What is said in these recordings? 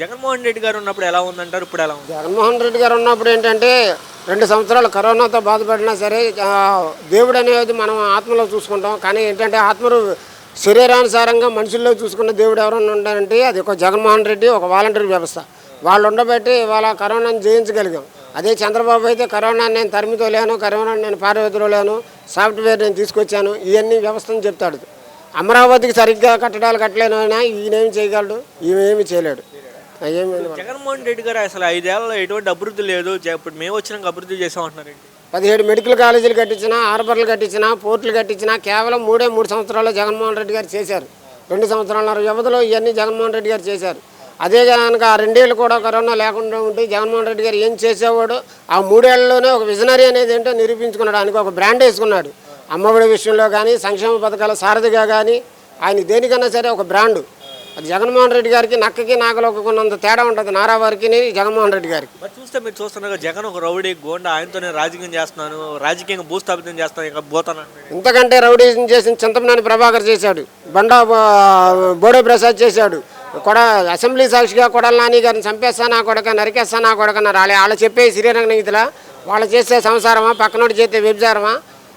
జగన్మోహన్ రెడ్డి గారు ఉన్నప్పుడు ఎలా ఉందంటారు? ఇప్పుడు ఎలా ఉంది? జగన్మోహన్ రెడ్డి గారు ఉన్నప్పుడు ఏంటంటే రెండు సంవత్సరాలు కరోనాతో బాధపడినా సరే దేవుడు అనేది మనం ఆత్మలో చూసుకుంటాం. కానీ ఏంటంటే ఆత్మలు శరీరానుసారంగా మనుషుల్లో చూసుకున్న దేవుడు ఎవరైనా ఉండాలంటే అది ఒక జగన్మోహన్ రెడ్డి ఒక వాలంటీర్ వ్యవస్థ. వాళ్ళు ఉండబట్టి వాళ్ళ కరోనాను జయించగలిగాం. అదే చంద్రబాబు అయితే కరోనా నేను తరిమితో లేను కరోనా నేను పార్వతిలో లేను సాఫ్ట్వేర్ నేను తీసుకొచ్చాను ఇవన్నీ వ్యవస్థను చెప్తాడు. అమరావతికి సరిగ్గా కట్టడాలు కట్టలేను అయినా ఈయనేమి చేయగలడు? ఈమె చేయలేడు. జగన్మోహన్ రెడ్డి గారు అసలు ఐదేళ్ళలో ఎటువంటి అభివృద్ధి లేదు. ఇప్పుడు మేము వచ్చినాక అభివృద్ధి చేసామంటున్నారండి. పదిహేడు మెడికల్ కాలేజీలు కట్టించిన హార్బర్లు కట్టించిన పోర్టులు కట్టించిన కేవలం మూడే మూడు సంవత్సరాల్లో జగన్మోహన్ రెడ్డి గారు చేశారు. రెండు సంవత్సరాల వ్యవధిలో ఇవన్నీ జగన్మోహన్ రెడ్డి గారు చేశారు. అదే కనుక ఆ రెండేళ్ళు కూడా కరోనా లేకుండా ఉంటే జగన్మోహన్ రెడ్డి గారు ఏం చేసేవాడు? ఆ మూడేళ్ళలోనే ఒక విజనరీ అనేది ఏంటో నిరూపించుకున్నాడు. ఆయనకు ఒక బ్రాండ్ వేసుకున్నాడు. అమ్మఒడి విషయంలో కానీ సంక్షేమ పథకాల సారథిగా కానీ ఆయన దేనికన్నా సరే ఒక బ్రాండు. అది జగన్మోహన్ రెడ్డి గారికి నక్కకి నాగలోకి కొన్నంత తేడా ఉంటుంది నారా వారికి జగన్మోహన్ రెడ్డి గారికి. మరి చూస్తే మీరు చూస్తున్నారు జగన్ ఒక రౌడీ గోండా ఆయనతోనే రాజకీయం చేస్తున్నాను రాజకీయంగా భూస్థాపితం చేస్తాను ఇంకా పోతాను. ఇంతకంటే రౌడీజం చేసిన చింతమనేని ప్రభాకర్ చేశాడు. బండా బోడే ప్రసాద్ చేశాడు. కొడ అసెంబ్లీ సాక్షిగా కొడల నాని గారిని చంపేస్తానా కొడక నరికేస్తానా కొడకన్నారు వాళ్ళ వాళ్ళు చెప్పే శ్రీరంగనీతిల వాళ్ళు చేసే సంసారమా? పక్కనోడు చేసే వ్యభిచారమా?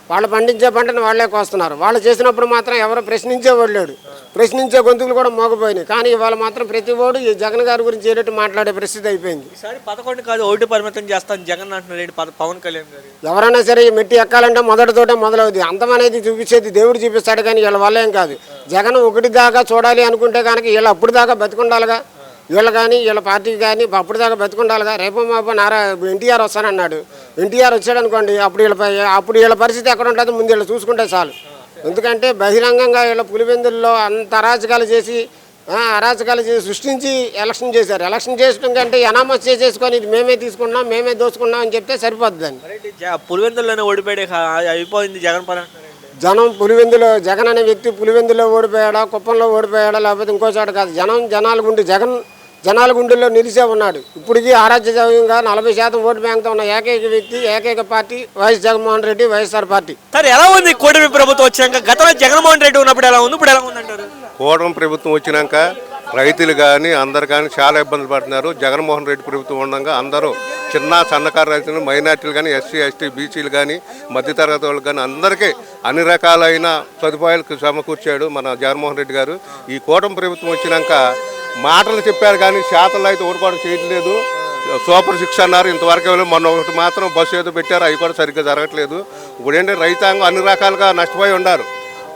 వాళ్ళు పండించే పంటను వాళ్ళే కోస్తున్నారు. వాళ్ళు చేసినప్పుడు మాత్రం ఎవరు ప్రశ్నించేవాడు లేడు. ప్రశ్నించే గొంతుకులు కూడా మోగపోయినాయి. కానీ ఇవాళ మాత్రం ప్రతి ఓడు ఈ జగన్ గారి గురించి ఏదైతే మాట్లాడే పరిస్థితి అయిపోయింది. ఈసారి పదకొండు కాదు ఒకటి పరిమితం చేస్తాను జగన్ అంటున్నాడు పవన్ కళ్యాణ్ గారు. ఎవరైనా సరే ఈ మెట్టి ఎక్కాలంటే మొదటితోటే మొదలవుద్ది. అంతం అనేది చూపించేది దేవుడు చూపిస్తాడు కానీ వీళ్ళ వల్ల ఏం కాదు. జగన్ ఒకటి దాకా చూడాలి అనుకుంటే కనుక వీళ్ళు అప్పుడు దాకా బతికుండాలిగా. వీళ్ళు కానీ వీళ్ళ పార్టీకి కానీ అప్పుడు దాకా బతికుండాలిగా. రేపు మాప నారా ఎన్టీఆర్ వస్తానన్నాడు. ఎన్టీఆర్ వచ్చాడు అనుకోండి అప్పుడు వీళ్ళ అప్పుడు వీళ్ళ పరిస్థితి ఎక్కడ ఉంటుంది ముందు వీళ్ళు చూసుకుంటే చాలు. ఎందుకంటే బహిరంగంగా వీళ్ళ పులివెందుల్లో అంత అరాచకాలు చేసి అరాచకాలు చేసి సృష్టించి ఎలక్షన్ చేశారు. ఎలక్షన్ చేయడం కంటే ఎనామస్ చేసేసుకొని ఇది మేమే తీసుకున్నాం మేమే దోచుకున్నాం అని చెప్తే జ- పులివెందుల్లోనే ఓడిపోయాడు ఇక అయిపోయింది జగన్ పని జనం పులివెందులో జగన్ అనే వ్యక్తి పులివెందులో ఓడిపోయాడా కుప్పంలో ఓడిపోయాడా లేకపోతే ఇంకో చోట కాదు. జనం జనాల గుండి జగన్ జనాల గుండెల్లో నిలిచే ఉన్నాడు. ఇప్పటికీ ఆరాధ్యంగా నలభై శాతం ఓటు బ్యాంక్తో ఉన్న ఏకైక వ్యక్తి ఏకైక party YS Jaganmohan Reddy YSR party. సరే ఎలా ఉంది కూటమి ప్రభుత్వం వచ్చాక? గతంలో జగన్మోహన్ రెడ్డి ఉన్నప్పుడు ఎలా ఉంది? ఇప్పుడు ఎలా ఉందంటారు కూటమి ప్రభుత్వం వచ్చినాక రైతులు కానీ అందరు కానీ చాలా ఇబ్బందులు పడుతున్నారు. జగన్మోహన్ రెడ్డి ప్రభుత్వం ఉండగా అందరూ చిన్న సన్నకారు రైతులు మైనార్టీలు కానీ ఎస్సీ ఎస్టీ బీసీలు కానీ మధ్యతరగతి వాళ్ళు కానీ అందరికీ అన్ని రకాలైన సదుపాయాలకు సమకూర్చాడు మన జగన్మోహన్ రెడ్డి గారు. ఈ కూటమి ప్రభుత్వం వచ్చినాక మాటలు చెప్పారు కానీ శాతలు అయితే ఏర్పాటు చేయట్లేదు. సూపర్ సిక్స్ అన్నారు. ఇంతవరకు మొన్న ఒకటి మాత్రం బస్సు ఏదో పెట్టారు. అవి కూడా సరిగ్గా జరగట్లేదు. ఇప్పుడు ఏంటంటే రైతాంగం అన్ని రకాలుగా నష్టపోయి ఉన్నారు.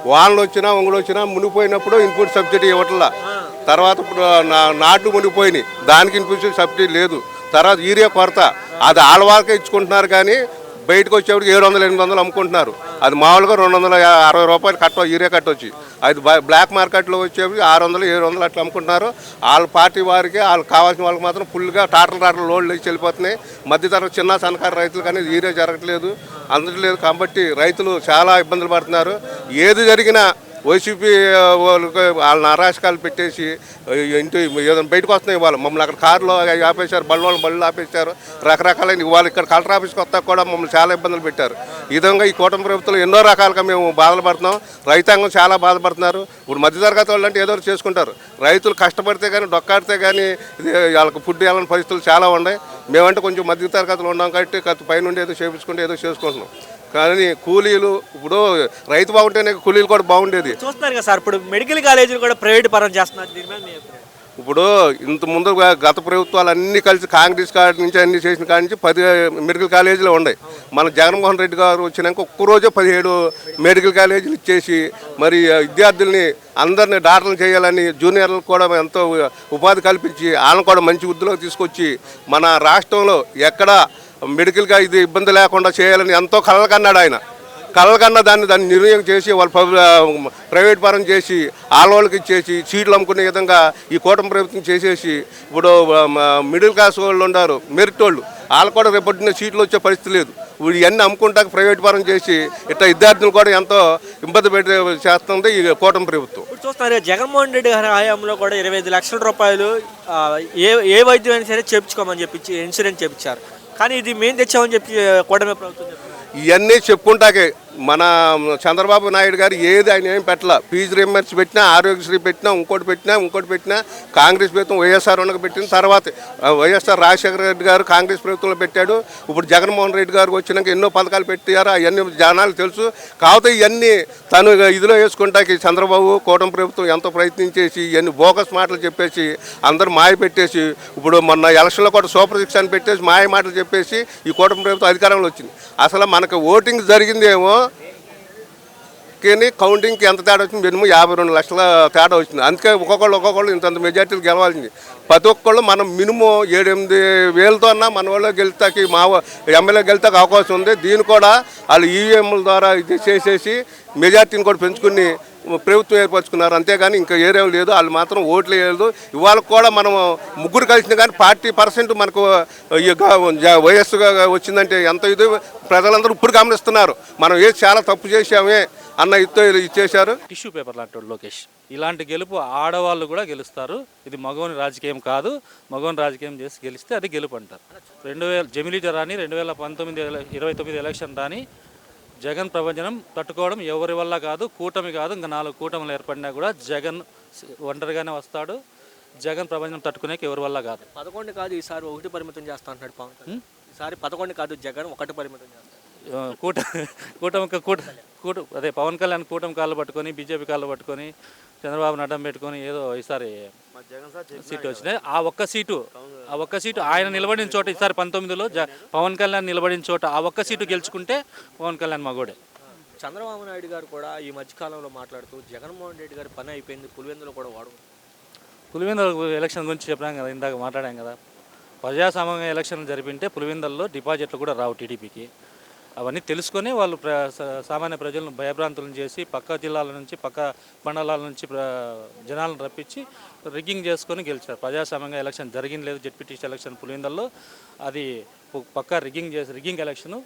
వానలు వచ్చినా ఒంగులు వచ్చినా మునిగిపోయినప్పుడు ఇన్పుట్ సబ్సిడీ ఇవ్వట్లా. తర్వాత ఇప్పుడు నా- మునిగిపోయినాయి. దానికి ఇన్పుట్ సబ్సిడీ లేదు. తర్వాత యూరియా కొరత. అది ఆడవాళ్ళకే ఇచ్చుకుంటున్నారు కానీ బయటకు వచ్చేప్పటికి ఏడు వందలు ఎనిమిది వందలు అమ్ముకుంటున్నారు. అది మామూలుగా రెండు వందల యా- అరవై రూపాయలు కట్ట యూరియా కట్ట వచ్చి. అది బ్లాక్ మార్కెట్లో వచ్చేప్పటికి ఆరు వందలు ఏడు వందలు అట్లా అమ్ముకుంటున్నారు. వాళ్ళ పార్టీ వారికి వాళ్ళకి కావాల్సిన వాళ్ళకి మాత్రం ఫుల్గా టాటలు టాటలు లోడ్లు ఇచ్చి వెళ్ళిపోతున్నాయి. మధ్యతరగతి చిన్న సన్నకారు రైతులు కానీ యూరియా జరగట్లేదు అందట్లేదు. కాబట్టి రైతులు చాలా ఇబ్బందులు పడుతున్నారు. ఏది జరిగినా వైసీపీ వాళ్ళకి వాళ్ళని అరాచకాలు పెట్టేసి ఇంటి ఏదైనా బయటకు వస్తున్నాయి వాళ్ళు మమ్మల్ని అక్కడ కారులో ఆపేశారు బళ్ళు వాళ్ళు బళ్ళు ఆపేశారు. రకరకాలైన వాళ్ళు ఇక్కడ కలెక్టర్ ఆఫీస్కి వస్తా కూడా మమ్మల్ని చాలా ఇబ్బందులు పెట్టారు. ఈ విధంగా ఈ కూటమి ప్రభుత్వంలో ఎన్నో రకాలుగా మేము బాధలు పడుతున్నాం రైతాంగం చాలా బాధపడుతున్నారు. ఇప్పుడు మధ్యతరగతి వాళ్ళు అంటే ఏదో చేసుకుంటారు. రైతులు కష్టపడితే కానీ డొక్కాడితే కానీ వాళ్ళకి ఫుడ్ వెళ్ళని పరిస్థితులు చాలా ఉన్నాయి. మేమంటే కొంచెం మధ్యతరగతిలో ఉన్నాం కాబట్టి పైనుండి ఏదో చేపించుకుంటే ఏదో చేసుకుంటున్నాం. కానీ కూలీలు ఇప్పుడు రైతు బాగుంటేనే కూలీలు కూడా బాగుండేది చూస్తున్నారు కదా సార్ ఇప్పుడు మెడికల్ కాలేజీలు కూడా ప్రైవేట్ పరం చేస్తున్నారు దీని మీద మీ అభిప్రాయం? ఇప్పుడు ఇంత ముందు గత ప్రభుత్వాలు అన్ని కలిసి కాంగ్రెస్ కాడి నుంచి అన్ని చేసిన కాడి నుంచి పది మెడికల్ కాలేజీలు ఉన్నాయి మన జగన్మోహన్ రెడ్డి గారు వచ్చినాక ఒక్కరోజే పదిహేడు మెడికల్ కాలేజీలు ఇచ్చేసి మరి విద్యార్థుల్ని అందరినీ డాక్టర్లు చేయాలని జూనియర్లకు కూడా ఎంతో ఉపాధి కల్పించి వాళ్ళని కూడా మంచి వృద్ధిలోకి తీసుకొచ్చి మన రాష్ట్రంలో ఎక్కడ మెడికల్గా ఇది ఇబ్బంది లేకుండా చేయాలని ఎంతో కలలకన్నాడు ఆయన. కళ్ళకన్నా దాన్ని దాన్ని నిర్ణయం చేసి వాళ్ళు ప్రైవేట్ పరం చేసి ఆడవాళ్ళకి ఇచ్చేసి సీట్లు అమ్ముకునే విధంగా ఈ కూటమి ప్రభుత్వం చేసేసి ఇప్పుడు మిడిల్ క్లాస్ వాళ్ళు ఉన్నారు మెరిట్ వాళ్ళు. వాళ్ళు కూడా రేపొద్దున సీట్లు వచ్చే పరిస్థితి లేదు. ఇప్పుడు ఇవన్నీ అమ్ముకుంటాక ప్రైవేట్ పరం చేసి ఇట్లా విద్యార్థులు కూడా ఎంతో ఇబ్బంది పెట్టి చేస్తుంది ఈ కూటమి ప్రభుత్వం. ఇప్పుడు చూస్తున్నారు జగన్మోహన్ రెడ్డి గారి హయాంలో కూడా ఇరవై ఐదు లక్షల రూపాయలు ఏ ఏ వైద్యం అయినా సరే చేపించుకోమని చెప్పి ఇన్సూరెన్స్ చేపించారు కానీ ఇది మేము తెచ్చామని చెప్పి కూటమి ప్రభుత్వం ఇవన్నీ చెప్పుకుంటాకే మన చంద్రబాబు నాయుడు గారు ఏది ఆయన ఏం పెట్టలే. ఫీజు రియంబర్స్ పెట్టినా ఆరోగ్యశ్రీ పెట్టినా ఇంకోటి పెట్టినా ఇంకోటి పెట్టినా కాంగ్రెస్ ప్రభుత్వం వైఎస్ఆర్ ఉన్నకి పెట్టిన తర్వాత వైఎస్ఆర్ రాజశేఖర రెడ్డి గారు కాంగ్రెస్ ప్రభుత్వంలో పెట్టాడు. ఇప్పుడు జగన్మోహన్ రెడ్డి గారు వచ్చినాక ఎన్నో పథకాలు పెట్టారు అవన్నీ జనాలు తెలుసు. కాకపోతే ఇవన్నీ తను ఇదిలో వేసుకుంటాకి చంద్రబాబు కూటమి ప్రభుత్వం ఎంతో ప్రయత్నించేసి ఇవన్నీ బోకస్ మాటలు చెప్పేసి అందరూ మాయ పెట్టేసి ఇప్పుడు మొన్న ఎలక్షన్లో కూడా సూపర్ సిక్స్ అని పెట్టేసి మాయ మాటలు చెప్పేసి ఈ కూటమి ప్రభుత్వం అధికారంలో వచ్చింది. అసలు మనకు ఓటింగ్ జరిగిందేమో కానీ కౌంటింగ్కి ఎంత తేడా వచ్చింది? మినిమం యాభై రెండు లక్షల తేడా వచ్చింది. అందుకే ఒక్కొక్కళ్ళు ఒక్కొక్కళ్ళు ఇంత మెజార్టీలు గెలవాల్సింది. ప్రతి ఒక్కళ్ళు మనం మినిమం ఏడు ఎనిమిది వేలతో అన్నా మన వాళ్ళు గెలితాకి మా ఎమ్మెల్యే గెలితాకి అవకాశం ఉంది. దీన్ని కూడా వాళ్ళు ఈవీఎంల ద్వారా ఇది చేసేసి మెజార్టీని కూడా పెంచుకుని ప్రభుత్వం ఏర్పరచుకున్నారు. అంతేగాని ఇంకా ఏరే లేదు. వాళ్ళు మాత్రం ఓట్లు వేయలేదు. ఇవాళ కూడా మనం ముగ్గురు కలిసిన కానీ పార్టీ పర్సెంట్ మనకు వయస్సుగా వచ్చిందంటే ఎంత ఇది? ప్రజలందరూ ఇప్పుడు గమనిస్తున్నారు. మనం ఏది చాలా తప్పు చేశామే. అన్న ఇతో ఇచ్చేశారు. టిష్యూ పేపర్ లాంటి వాడు లోకేష్. ఇలాంటి గెలుపు ఆడవాళ్ళు కూడా గెలుస్తారు. ఇది మగవని రాజకీయం కాదు. మగవని రాజకీయం చేసి గెలిస్తే అది గెలుపు అంటారు. రెండు వేల జమిలీజ రాని రెండు వేల పంతొమ్మిది ఇరవై తొమ్మిది ఎలక్షన్ రాని జగన్ ప్రపంచనం తట్టుకోవడం ఎవరి వల్ల కాదు కూటమి కాదు. ఇంకా నాలుగు కూటములు ఏర్పడినా కూడా జగన్ ఒంటరిగానే వస్తాడు. జగన్ ప్రపంచం తట్టుకునేకి ఎవరి వల్ల కాదు. పదకొండు కాదు ఈసారి ఒకటి పరిమితం చేస్తా అంటున్నాడు పవన్ ఈసారి పదకొండు కాదు జగన్ ఒకటి పరిమితం చేస్తాడు కూట కూటమి కూట కూట అదే పవన్ కళ్యాణ్ కూటమి కాళ్ళు పట్టుకొని బీజేపీ కాళ్ళు పట్టుకొని చంద్రబాబు అడ్డం పెట్టుకొని ఏదో ఈసారి సీటు వచ్చినాయి. ఆ ఒక్క సీటు ఆ ఒక్క సీటు ఆయన నిలబడిన చోట ఈసారి పంతొమ్మిదిలో జ పవన్ కళ్యాణ్ నిలబడిన చోట ఆ ఒక్క సీటు గెలుచుకుంటే పవన్ కళ్యాణ్ మగోడే. చంద్రబాబు నాయుడు గారు కూడా ఈ మధ్యకాలంలో మాట్లాడుతూ జగన్మోహన్ రెడ్డి గారి పని అయిపోయింది పులివెందులో కూడా వాడు. పులివెందుల ఎలక్షన్ గురించి చెప్పాం కదా ఇందాక మాట్లాడాం కదా. ప్రజాస్వామ్యంగా ఎలక్షన్లు జరిపింటే పులివెందుల్లో డిపాజిట్లు కూడా రావు టీడీపీకి. అవన్నీ తెలుసుకొని వాళ్ళు ప్ర సామాన్య ప్రజలను భయభ్రాంతులను చేసి పక్క జిల్లాల నుంచి పక్క మండలాల నుంచి జనాలను రప్పించి రిగ్గింగ్ చేసుకొని గెలిచారు. ప్రజాస్వామ్యంగా ఎలక్షన్ జరిగింది లేదు. జెడ్పీటీసీ ఎలక్షన్ పులివెందుల్లో అది పక్కా రిగ్గింగ్ చేసి రిగ్గింగ్ ఎలక్షన్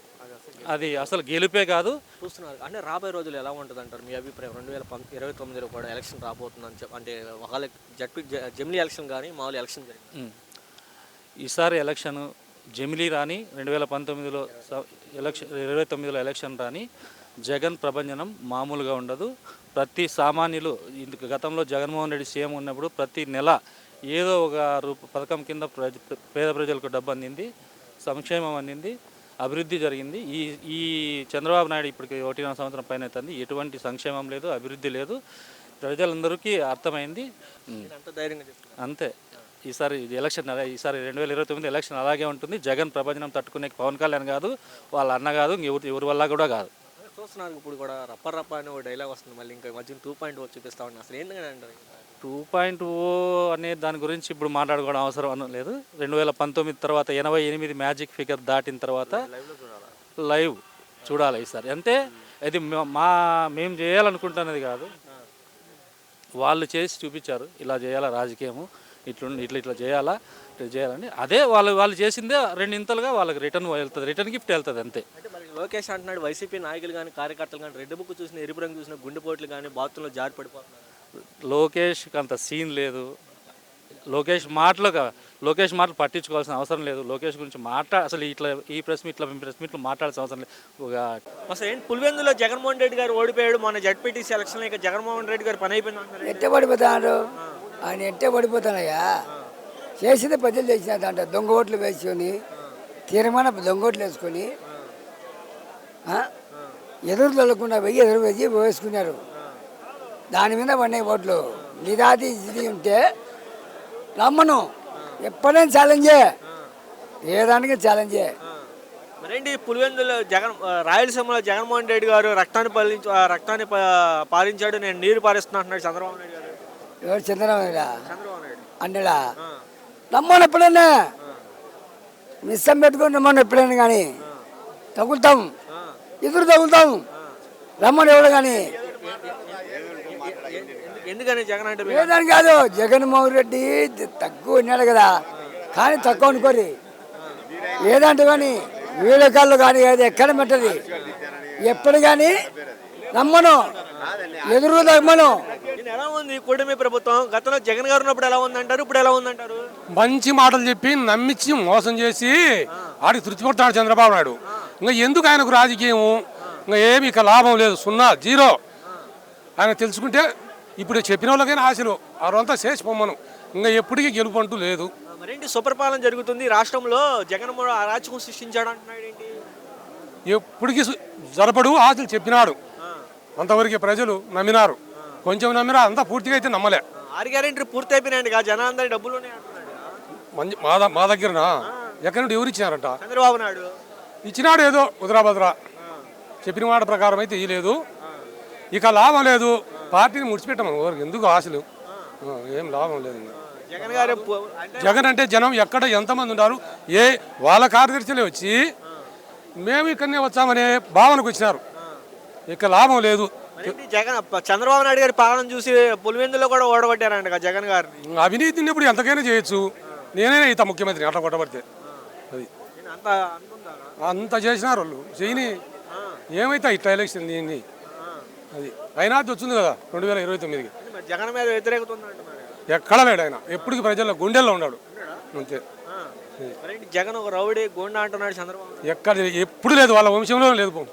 అది అసలు గెలుపే కాదు. చూస్తున్నారు. అంటే రాబోయే రోజులు ఎలా ఉంటుంది అంటారు మీ అభిప్రాయం రెండు వేల ఇరవై తొమ్మిదిలో కూడా ఎలక్షన్ రాబోతుందని చెప్పి అంటే ఒకవేళ జడ్పీ జమిలీ ఎలక్షన్ కానీ మామూలు ఎలక్షన్ జరిగింది. ఈసారి ఎలక్షన్ జమిలీ రాని రెండు వేల పంతొమ్మిదిలో స- ఎలక్షన్ ఇరవై తొమ్మిదిలో ఎలక్షన్ రాని జగన్ ప్రభంజనం మామూలుగా ఉండదు. ప్రతి సామాన్యులు ఇందుకు గతంలో జగన్మోహన్ రెడ్డి సీఎం ఉన్నప్పుడు ప్రతి నెల ఏదో ఒక రూప పథకం కింద ప్రజ పేద ప్రజలకు డబ్బు అందింది సంక్షేమం అందింది అభివృద్ధి జరిగింది. ఈ ఈ చంద్రబాబు నాయుడు ఇప్పటికి ఒకటిన్నర సంవత్సరం పైన అవుతుంది ఎటువంటి సంక్షేమం లేదు అభివృద్ధి లేదు. ప్రజలందరికీ అర్థమైంది. అంతే. ఈసారి ఇది ఎలక్షన్ అదే ఈసారి రెండు వేల ఇరవై తొమ్మిది ఎలక్షన్ అలాగే ఉంటుంది. జగన్ ప్రపంచం తట్టుకునే పవన్ కళ్యాణ్ కాదు వాళ్ళ అన్న కాదు ఎవరి ఎవరి వల్ల కూడా కాదు. చూస్తున్నారు ఇప్పుడు కూడా రప్ప రప్ప అనే ఒక డైలాగ్ వస్తుంది మళ్ళీ ఇంకా ఈ మధ్యన టూ పాయింట్ ఓ చూపిస్తా ఉన్నా అసలు ఏంటంటే అంటారు టూ పాయింట్ ఓ అనే దాని గురించి ఇప్పుడు మాట్లాడుకోవడం అవసరం అన- లేదు. రెండు వేల పంతొమ్మిది తర్వాత ఎనభై ఎనిమిది మ్యాజిక్ ఫిగర్ దాటిన తర్వాత లైవ్ చూడాలి ఈసారి. ఇది మ- మా మేము చేయాలనుకుంటున్నది కాదు. వాళ్ళు చేసి చూపించారు. ఇలా చేయాలా రాజకీయము? ఇట్లా ఇట్లా ఇట్లా చేయాలా? ఇట్లా చేయాలని. అదే వాళ్ళు వాళ్ళు చేసిందే రెండింతలుగా వాళ్ళకి రిటర్న్ వెళ్తుంది. రిటర్న్ గిఫ్ట్ వెళ్తుంది అంతే. అంటే మరి లోకేష్ అంటున్నాడు వైసీపీ నాయకులు కానీ కార్యకర్తలు కానీ రెడ్ బుక్ చూసిన ఎరుపు రంగు చూసిన గుండెపోట్లు కానీ బాత్రూంలో జారి పడిపోతున్నారు. లోకేష్కి అంత సీన్ లేదు. లోకేష్ మాటలు లోకేష్ మాటలు పట్టించుకోవాల్సిన అవసరం లేదు. లోకేష్ గురించి మాట్లా అసలు ఇట్లా ఈ ప్రెస్ మీట్లో ప్రెస్ మీట్లు మాట్లాడాల్సిన అవసరం లేదు. ఒక అసలు ఏంటి పులివెందులో జగన్మోహన్ రెడ్డి గారు ఓడిపోయాడు మన జడ్పీటీసీ ఎలక్షన్లో ఇక జగన్మోహన్ రెడ్డి గారు పని అయిపోయింది అంటున్నారు. ఎట్టే పడిపోతాడు ఆయన ఎట్టే పడిపోతానయ్యా? చేసిందే ప్రజలు చేసిన అంట దొంగ ఓట్లు వేసుకొని తీరమైన దొంగ ఓట్లు వేసుకొని ఎదురు తొలకుండా వెయ్యి ఎదురు వేసి వేసుకున్నారు. దాని మీద పడినాయి ఓట్లు. నిదాది ఇది ఉంటే రమ్మను. ఎప్పుడైనా ఛాలెంజే ఏ. దానికి ఛాలెంజే మరేంటి పులివెందులో జగన్ రాయలసీమలో జగన్మోహన్ రెడ్డి గారు రక్తాన్ని పాలించు రక్తాన్ని పా- నేను నీరు పారిస్తున్నా అంటున్నాడు చంద్రబాబు నాయుడు గారు. ఎవరు? చంద్రబాబు చంద్రబాబు నాయుడు. అన్నడా రమ్మను ఎప్పుడైనా మిస్సం పెట్టుకొని రమ్మను ఎప్పుడైనా కానీ? తగులుతాం. ఎదురు తగులుతాం. రమ్మను ఎవడు కానీ? ఎందుకని జగన్ అంటే లేదని కాదు జగన్మోహన్ రెడ్డి తక్కువ ఉన్నాడు కదా. కానీ తక్కువ అనుకోరి ఏదంటే కానీ? వీడియో కాళ్ళు కానీ అది ఎక్కడ పెట్టది? ఎప్పుడు కానీ? రమ్మను. ఎదురు రమ్మను. ఇది ఎలా ఉంది కూటమి ప్రభుత్వం? గతంలో జగన్ గారు ఉన్నప్పుడు ఎలా ఉందంటారు? ఇప్పుడు ఎలా ఉందంటారు? మంచి మాటలు చెప్పి నమ్మించి మోసం చేసి ఆడికి తృప్తి పడతాడు చంద్రబాబు నాయుడు. ఇంకా ఎందుకు ఆయనకు రాజకీయం ఇంకా ఏమి ఇక లాభం లేదు. సున్నా జీరో. ఆయన తెలుసుకుంటే ఇప్పుడు చెప్పిన వాళ్ళకైనా ఆశలు. వారంతా చేసి పొమ్మను ఇంకా ఎప్పటికీ గెలుపు అంటూ లేదు. మరేంటి? సుపరిపాలన జరుగుతుంది. రాష్ట్రంలో జగన్మోహన్ అరాచకం సృష్టించాడు అంటున్నాడు ఏంటి? ఎప్పటికీ జరపడు ఆశలు చెప్పినాడు. అంతవరకు ప్రజలు నమ్మినారు. కొంచెం నమ్మినా అంతా పూర్తిగా అయితే నమ్మలే. ఆరు గ్యారెంటీ పూర్తి అయిపోయినాయండి కదా జనాలందరి డబ్బులు మంచి మా మా దగ్గరన? ఎక్కడి నుండి ఎవరు ఇచ్చినారంట? చంద్రబాబు నాయుడు. ఇచ్చినాడు ఏదో ఉదరాభద్ర చెప్పిన మాట ప్రకారం అయితే ఇయ్యలేదు. ఇక లాభం లేదు. పార్టీని ముడిచిపెట్టమను ఎవరికి? ఎందుకు ఆశలు? ఏం లాభం లేదు. జగన్ గారు జగన్ అంటే జనం ఎక్కడ ఎంతమంది ఉన్నారు? ఏ వాళ్ళ కార్యదర్శులే వచ్చి మేము ఇక్కడనే వచ్చామనే భావనకు వచ్చినారు. ఇక లాభం లేదు. జగన్? చంద్రబాబు నాయుడు గారి పాలన చూసి పులివెందులో కూడా ఓడగొట్టారంట జగన్ గారిని అవినీతిని ఇప్పుడు ఎంతకైనా చేయొచ్చు. నేనే ఇత ముఖ్యమంత్రి అట్లా కొట్టబడితే. అది. అంత చేసినారు వాళ్ళు. చేయని ఏమైతే ఇట్లా ఎలక్షన్ దీన్ని అది. అయినా వచ్చింది కదా రెండు వేల ఇరవై తొమ్మిదికి. జగన్ మీద వ్యతిరేకత. ఎక్కడ లేడు ఆయన. ఎప్పటికీ ప్రజల్లో గుండెల్లో ఉన్నాడు. అంతే. జగన్ ఒక రౌడీ గోండా అంటున్నాడు చంద్రబాబు. ఎక్కడ ఎప్పుడు లేదు వాళ్ళ వంశంలో లేదు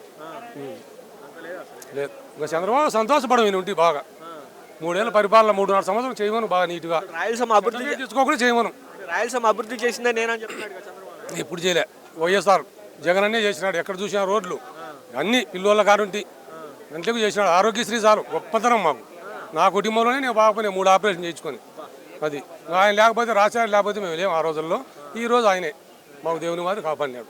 లేదు ఇంకా చంద్రబాబు సంతోషపడం ఈయన ఉంటే బాగా. మూడేళ్ళ పరిపాలన మూడున్నర సంవత్సరం చేయమను బాగా నీట్గా. రాయలసీమ అభివృద్ధి తెచ్చుకోకుండా చేయమను. రాయలసీమ అభివృద్ధి చేసిందే నేనని చెప్తున్నాడు. ఎప్పుడు చేయలే. వైఎస్ఆర్ జగన్ అన్నే చేసినాడు. ఎక్కడ చూసినా రోడ్లు. అన్ని పిల్లోళ్ళ కారుంటి గంటలకు చేసినాడు. ఆరోగ్యశ్రీ చాలు. గొప్పతనం మాకు. నా కుటుంబంలోనే నేను బాగుపోయినా మూడు ఆపరేషన్ చేయించుకొని. అది. ఆయన లేకపోతే రాశారు లేకపోతే మేము లేము ఆ రోజుల్లో. ఈ రోజు ఆయనే. మాకు దేవుని మాది కాపాడినాడు.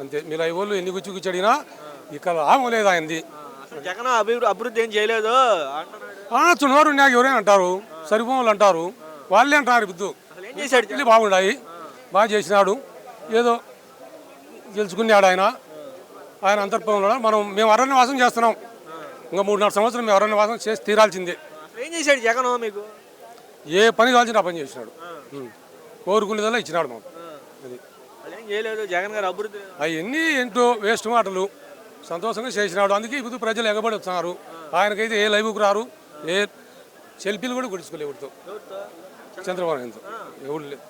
అంతే. మీరు వాళ్ళు ఎన్ని గుచ్చి గుచ్చి అడిగినా ఇక్కడ లాభం లేదు ఆయనది. అసలు జగన్ అభివృద్ధి అభివృద్ధి ఏం చేయలేదు. అంటున్నాడు. చున్నవారు నాకు ఎవరైనా అంటారు సరిపోవాలి అంటారు వాళ్ళే అంటారు బుద్ధు అసలు ఏం చేశాడు జగన్? బాగుండాయి బాగా చేసినాడు. ఏదో గెలుచుకున్నాడు ఆయన. ఆయన అంతర్పంలో మనం మేము అరణ్యవాసం చేస్తున్నాం. ఇంకా మూడున్నర సంవత్సరం మేము అరణ్యవాసం చేసి తీరాల్సిందే. అసలు ఏం చేశాడు జగన్ మీకు? ఏ పని కావాల్సిన ఆ పని చేసినాడు. ఉం. కోరుకునేదల్లా ఇచ్చినాడు మాకు. అది అసలు ఏం చేయలేదు జగన్ గారు అభివృద్ధి. అవన్నీ ఏంటో వేస్ట్ మాటలు. సంతోషంగా చేసినాడు. అందుకే ఇప్పుడు ప్రజలు ఎగబడి వస్తున్నారు ఆయనకైతే ఏ లైవ్కి రారు ఏ సెల్ఫీలు కూడా కొడుచుకోలేవుడితో చంద్రబాబు ఎవరు లేదు